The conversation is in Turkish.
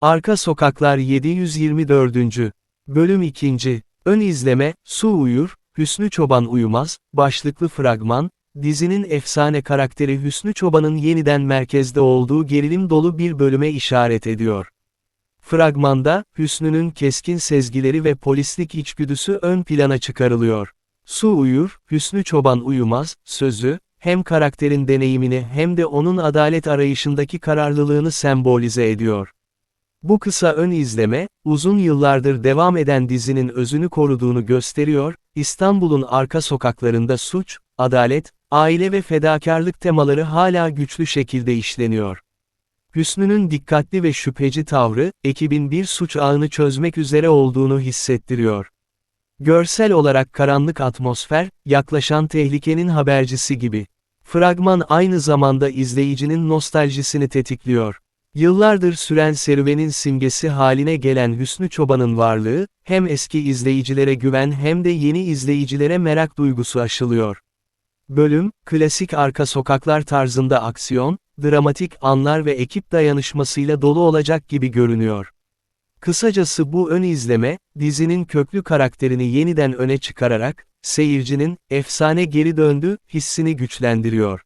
Arka Sokaklar 724. Bölüm 2. Ön izleme, Su Uyur, Hüsnü Çoban Uyumaz, başlıklı fragman, dizinin efsane karakteri Hüsnü Çoban'ın yeniden merkezde olduğu gerilim dolu bir bölüme işaret ediyor. Fragmanda, Hüsnü'nün keskin sezgileri ve polislik içgüdüsü ön plana çıkarılıyor. Su uyur, Hüsnü Çoban uyumaz, sözü, hem karakterin deneyimini hem de onun adalet arayışındaki kararlılığını sembolize ediyor. Bu kısa ön izleme, uzun yıllardır devam eden dizinin özünü koruduğunu gösteriyor, İstanbul'un arka sokaklarında suç, adalet, aile ve fedakarlık temaları hala güçlü şekilde işleniyor. Hüsnü'nün dikkatli ve şüpheci tavrı, ekibin bir suç ağını çözmek üzere olduğunu hissettiriyor. Görsel olarak karanlık atmosfer, yaklaşan tehlikenin habercisi gibi. Fragman aynı zamanda izleyicinin nostaljisini tetikliyor. Yıllardır süren serüvenin simgesi haline gelen Hüsnü Çoban'ın varlığı, hem eski izleyicilere güven hem de yeni izleyicilere merak duygusu aşılıyor. Bölüm, klasik arka sokaklar tarzında aksiyon, dramatik anlar ve ekip dayanışmasıyla dolu olacak gibi görünüyor. Kısacası bu ön izleme, dizinin köklü karakterini yeniden öne çıkararak, seyircinin, efsane geri döndü, hissini güçlendiriyor.